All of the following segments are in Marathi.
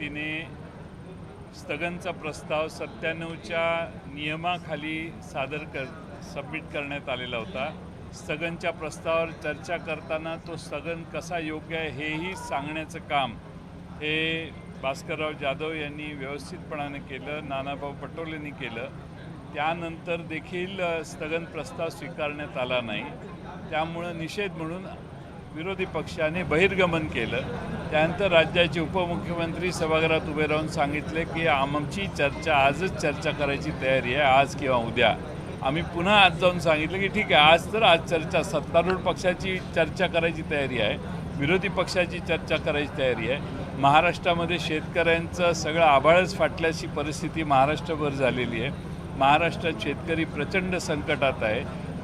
पद्धतीने स्थगनचा प्रस्ताव सत्त्याण्णवच्या नियमाखाली सादर कर सबमिट करण्यात आलेला होता. स्थगनच्या प्रस्तावावर चर्चा करताना तो स्थगन कसा योग्य आहे हेही सांगण्याचं काम हे भास्करराव जाधव यांनी व्यवस्थितपणाने केलं नानाभाऊ पटोलेंनी केलं. त्यानंतर देखील स्थगन प्रस्ताव स्वीकारण्यात आला नाही. त्यामुळं निषेध म्हणून विरोधी पक्षाने बहिर्गमन केलं. त्यानंतर राज्याचे उपमुख्यमंत्री सभागृहात उभे राहून सांगितले की आमची चर्चा आजच चर्चा करायची तयारी आहे आज किंवा उद्या. आम्ही पुन्हा आज जाऊन सांगितलं की ठीक आहे आज तर आज चर्चा सत्तारूढ पक्षाची चर्चा करायची तयारी आहे विरोधी पक्षाची चर्चा करायची तयारी आहे. महाराष्ट्रामध्ये शेतकऱ्यांचं सगळं आभाळच फाटल्याची परिस्थिती महाराष्ट्रभर झालेली आहे. महाराष्ट्रात शेतकरी प्रचंड संकटात आहे.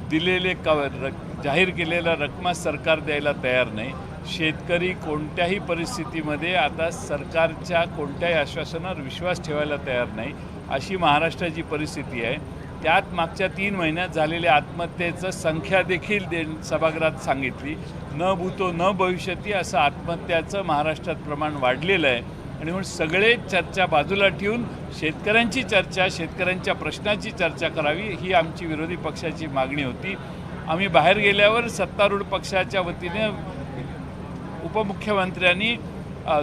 दिलेले क रक जाहीर केलेल्या रकमा सरकार द्यायला तयार नाही. शेतकरी कोणत्याही परिस्थितीमध्ये आता सरकारच्या कोणत्याही आश्वासनावर विश्वास ठेवायला तयार नाही अशी महाराष्ट्राची परिस्थिती आहे. त्यात मागच्या तीन महिन्यात झालेल्या आत्महत्येचं संख्या देखील दे सभागृहात सांगितली. न भूतो न भविष्यती असं आत्महत्याचं महाराष्ट्रात प्रमाण वाढलेलं आहे. आणि म्हणून सगळे चर्चा बाजूला ठेवून शेतकऱ्यांची चर्चा शेतकऱ्यांच्या प्रश्नाची चर्चा करावी ही आमची विरोधी पक्षाची मागणी होती. आम्ही बाहेर गेल्यावर सत्तारूढ पक्षाच्या वतीने उपमुख्यमंत्र्यांनी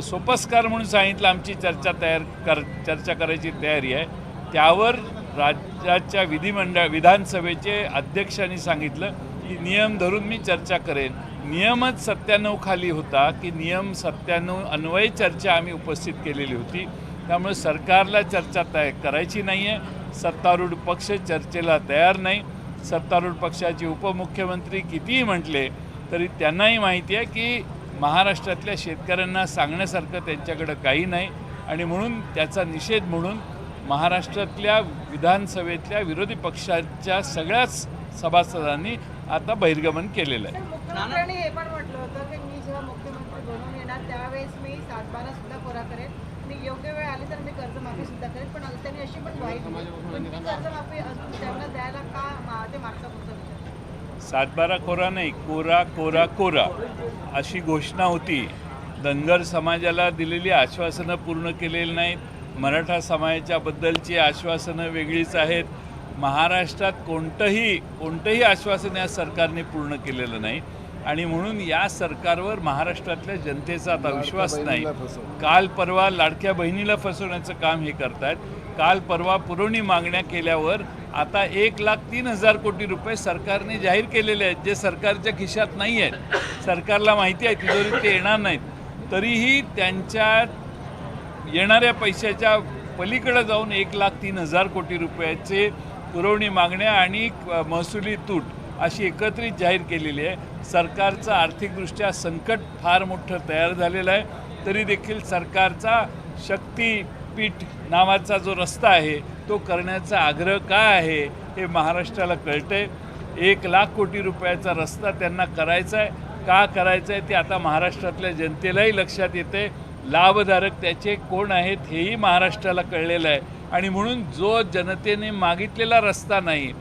सोपस्कार म्हणून सांगितलं आमची चर्चा तयार कर चर्चा करायची तयारी आहे. त्यावर राज्याच्या विधिमंडळ विधानसभेचे अध्यक्षांनी सांगितलं की नियम धरून मी चर्चा करेन. नियमच सत्त्याण्णव खाली होता की नियम सत्त्याण्णव अन्वय चर्चा आम्ही उपस्थित केलेली होती. त्यामुळे सरकारला चर्चा तयार करायची नाही आहे सत्तारूढ पक्ष चर्चेला तयार नाही. सत्तारूढ पक्षाचे उपमुख्यमंत्री कितीही म्हटले तरी त्यांनाही माहिती आहे की महाराष्ट्रातल्या शेतकऱ्यांना सांगण्यासारखं त्यांच्याकडं काही नाही. आणि म्हणून त्याचा निषेध म्हणून महाराष्ट्रातल्या विधानसभेतल्या विरोधी पक्षाच्या सगळ्याच सभासदांनी आता बहिर्गमन केलेलं आहे. मुख्यमंत्र्यांनी हे पण म्हटलं होतं की मी जेव्हा मुख्यमंत्री बनून येणार त्यावेळेस मी सातबारा सुद्धा कोरा करेन. मी योग्य वेळ आली तर मी कर्जमाफी सुद्धा करेन. पण त्यांनी अशी पण माहिती कर्जमाफी अजून त्यांना द्यायला का ते मागचं सातबारा कोरा नाही कोरा कोरा कोरा अशी घोषणा होती. धनगर समाजाला दिलेली आश्वासनं पूर्ण केलेली नाहीत. मराठा समाजाच्याबद्दलची आश्वासनं वेगळीच आहेत. महाराष्ट्रात कोणतंही कोणतंही आश्वासन या सरकारने पूर्ण केलेलं नाही. आणि म्हणून या सरकारवर महाराष्ट्रातल्या जनतेचा आता विश्वास नाही. काल परवा लाडक्या बहिणीला फसवण्याचं काम हे करतायत. काल परवा पुरवणी मागण्या केल्यावर आता एक लाख तीन हजार कोटी रुपये सरकारने जाहीर केलेले आहेत जे सरकारच्या खिशात नाही आहेत. सरकारला माहिती आहे तिजोरीत ते येणार नाहीत. तरीही त्यांच्या येणाऱ्या पैशाच्या पलीकडे जाऊन एक लाख तीन हजार कोटी रुपयाचे पुरवणी मागण्या आणि महसुली तूट अशी एकत्रित जाहीर केलेली आहे. सरकारचं आर्थिकदृष्ट्या संकट फार मोठं तयार झालेलं आहे. तरी देखील सरकारचा शक्ती पीठ नावाचा जो रस्ता आहे तो करण्याचा आग्रह काय आहे हे महाराष्ट्राला कळतंय. एक लाख कोटी रुपयाचा रस्ता त्यांना करायचा आहे. का करायचं आहे ते आता महाराष्ट्रातल्या जनतेलाही लक्षात येते लाभधारक त्याचे कोण आहेत हेही महाराष्ट्राला कळलेलं आहे. आणि म्हणून जो जनतेने मागितलेला रस्ता नाही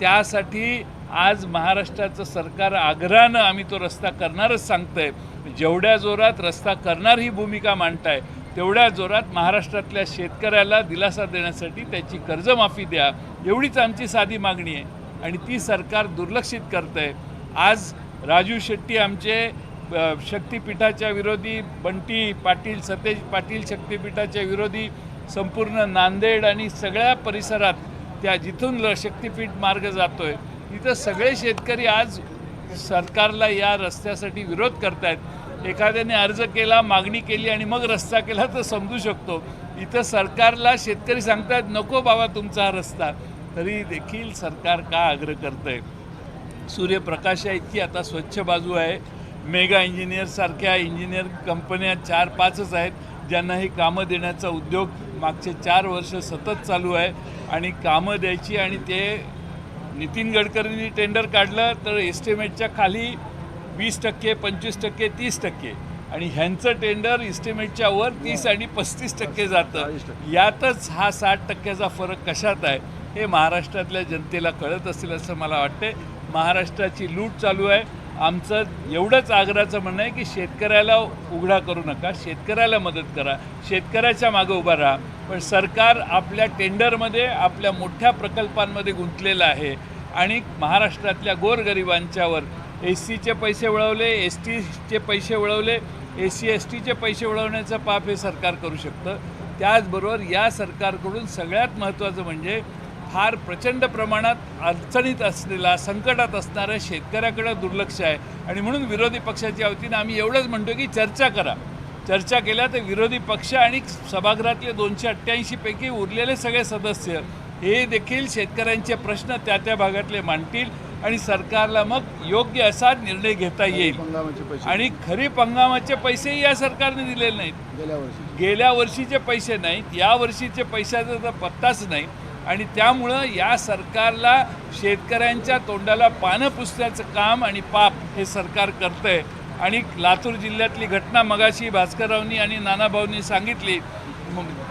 त्यासाठी आज महाराष्ट्राचं सरकार आग्रहानं आम्ही तो रस्ता करणारच सांगतंय. जेवढ्या जोरात रस्ता करणार ही भूमिका मांडताय तेवढ्या जोरात महाराष्ट्रातल्या शेतकऱ्याला दिलासा देण्यासाठी त्याची कर्जमाफी द्या एवढीच आमची साधी मागणी आहे. आणि ती सरकार दुर्लक्षित करतं आहे आज राजू शेट्टी आमचे शक्तिपीठाच्या विरोधी बंटी पाटील सतेज पाटील शक्तिपीठाच्या विरोधी संपूर्ण नांदेड आणि सगळ्या परिसरात त्या जिथून ल शक्तिपीठ मार्ग जातो आहे तिथं सगळे शेतकरी आज सरकारला या रस्त्यासाठी विरोध करत आहेत एखाद्याने अर्ज केला मागणी केली आणि मग रस्ता केला तर समजू शकतो. इथं सरकारला शेतकरी सांगतात नको बाबा तुमचा हा रस्ता. तरी देखील सरकार का आग्रह करतंय? सूर्यप्रकाशा इतकी आता स्वच्छ बाजू आहे. मेगा इंजिनियरसारख्या इंजिनियर कंपन्या चार पाचच आहेत ज्यांना ही कामं देण्याचा उद्योग मागचे चार वर्ष सतत चालू आहे. आणि कामं द्यायची आणि ते नितीन गडकरींनी टेंडर काढलं तर एस्टिमेटच्या खाली वीस टक्के पंचवीस टक्के तीस टक्के. आणि ह्यांचं टेंडर इस्टिमेटच्या वर तीस आणि पस्तीस टक्के जातं. यातच हा साठ टक्क्याचा फरक कशात आहे हे महाराष्ट्रातल्या जनतेला कळत असेल असं मला वाटते महाराष्ट्राची लूट चालू आहे. आमचं एवढंच आग्रहाचं म्हणणं आहे की शेतकऱ्याला उघडा करू नका शेतकऱ्याला मदत करा शेतकऱ्याच्या मागे उभा राहा. पण सरकार आपल्या टेंडरमध्ये आपल्या मोठ्या प्रकल्पांमध्ये गुंतलेलं आहे. आणि महाराष्ट्रातल्या गोरगरिबांच्यावर एस सीचे पैसे वळवले एस टीचे पैसे वळवले एस सी एस टीचे पैसे वळवण्याचं पाप हे सरकार करू शकतं. त्याचबरोबर या सरकारकडून सगळ्यात महत्त्वाचं म्हणजे फार प्रचंड प्रमाणात अडचणीत असलेला संकटात असणाऱ्या शेतकऱ्याकडे दुर्लक्ष आहे. आणि म्हणून विरोधी पक्षाच्या वतीनं आम्ही एवढंच म्हणतो की चर्चा करा. चर्चा केल्या तर विरोधी पक्ष आणि सभागृहातले दोनशे अठ्ठ्याऐंशीपैकी उरलेले सगळे सदस्य हे देखील शेतकऱ्यांचे प्रश्न त्या त्या भागातले मांडतील. आणि सरकारला मग योग्य असा निर्णय घेता येईल. आणि खरीप हंगामाचे पैसेही या सरकारने दिलेले नाहीत. गेल्या वर्षी. गेल्या वर्षीचे पैसे नाहीत या वर्षीचे पैशाचा तर पत्ताच नाही. आणि त्यामुळं या सरकारला शेतकऱ्यांच्या तोंडाला पानं पुसण्याचं काम आणि पाप हे सरकार करतं आहे आणि लातूर जिल्ह्यातली घटना मगाशी भास्कररावनी आणि नानाभाऊंनी सांगितली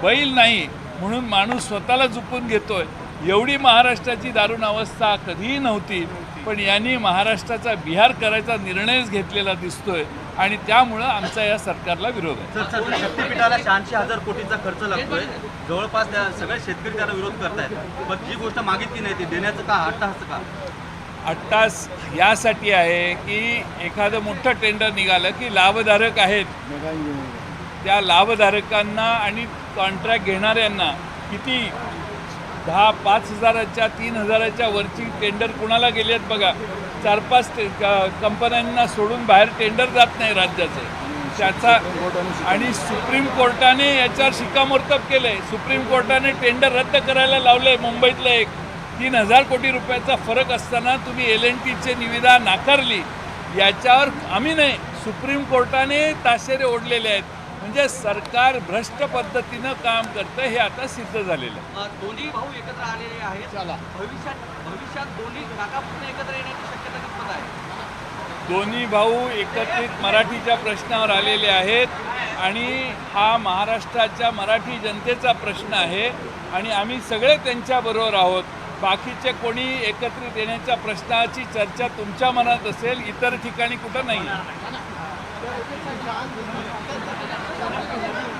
बैल नाही म्हणून माणूस स्वतःला चुकून घेतोय. एवढी महाराष्ट्राची दारुण अवस्था कधीही नव्हती पण यांनी महाराष्ट्राचा बिहार करायचा निर्णयच घेतलेला दिसतोय आणि त्यामुळं आमचा या सरकारला विरोध आहे. शक्तीपीठाला शहाऐंशी हजार कोटीचा खर्च लागतोय. जवळपास त्या सगळे शेतकरी त्याला विरोध करतायत. पण जी गोष्ट मागितली नाही ती देण्याचं का हट्टहास का? अट्टास यासाठी आहे की एखादं मोठं टेंडर निघालं की लाभधारक आहेत. त्या लाभधारकांना आणि कॉन्ट्रॅक्ट घेणाऱ्यांना किती दहा पाच हजाराच्या तीन हजाराच्या वरची टेंडर कुणाला गेली आहेत बघा? चार पाच टे- क- कंपन्यांना सोडून बाहेर टेंडर जात नाही राज्याचं. त्याचा आणि सुप्रीम कोर्टाने याच्यावर शिक्कामोर्तब केलं आहे सुप्रीम कोर्टाने टेंडर रद्द करायला लावलं आहे मुंबईतलं एक. तीन हजार कोटी रुपयाचा फरक असताना तुम्ही एल एन टीचे निविदा नाकारली. याच्यावर आम्ही नाही. सुप्रीम कोर्टाने ताशेरे ओढलेले आहेत. म्हणजे सरकार भ्रष्ट पद्धतीनं काम करतं हे आता सिद्ध झालेलं आहे. दोन्ही भाऊ एकत्र आलेले आहेत. भविष्यात भविष्यात दोन्ही काका पुन्हा एकत्र येण्याची शक्यता कितपत आहे? दोन्ही भाऊ एकत्रित मराठीच्या प्रश्नावर आलेले आहेत आणि हा महाराष्ट्राच्या मराठी जनतेचा प्रश्न आहे आणि आम्ही सगळे त्यांच्याबरोबर आहोत. बाकीचे कोणी एकत्रित येण्याच्या प्रश्नाची चर्चा तुमच्या मनात असेल इतर ठिकाणी कुठं नाही Thank you.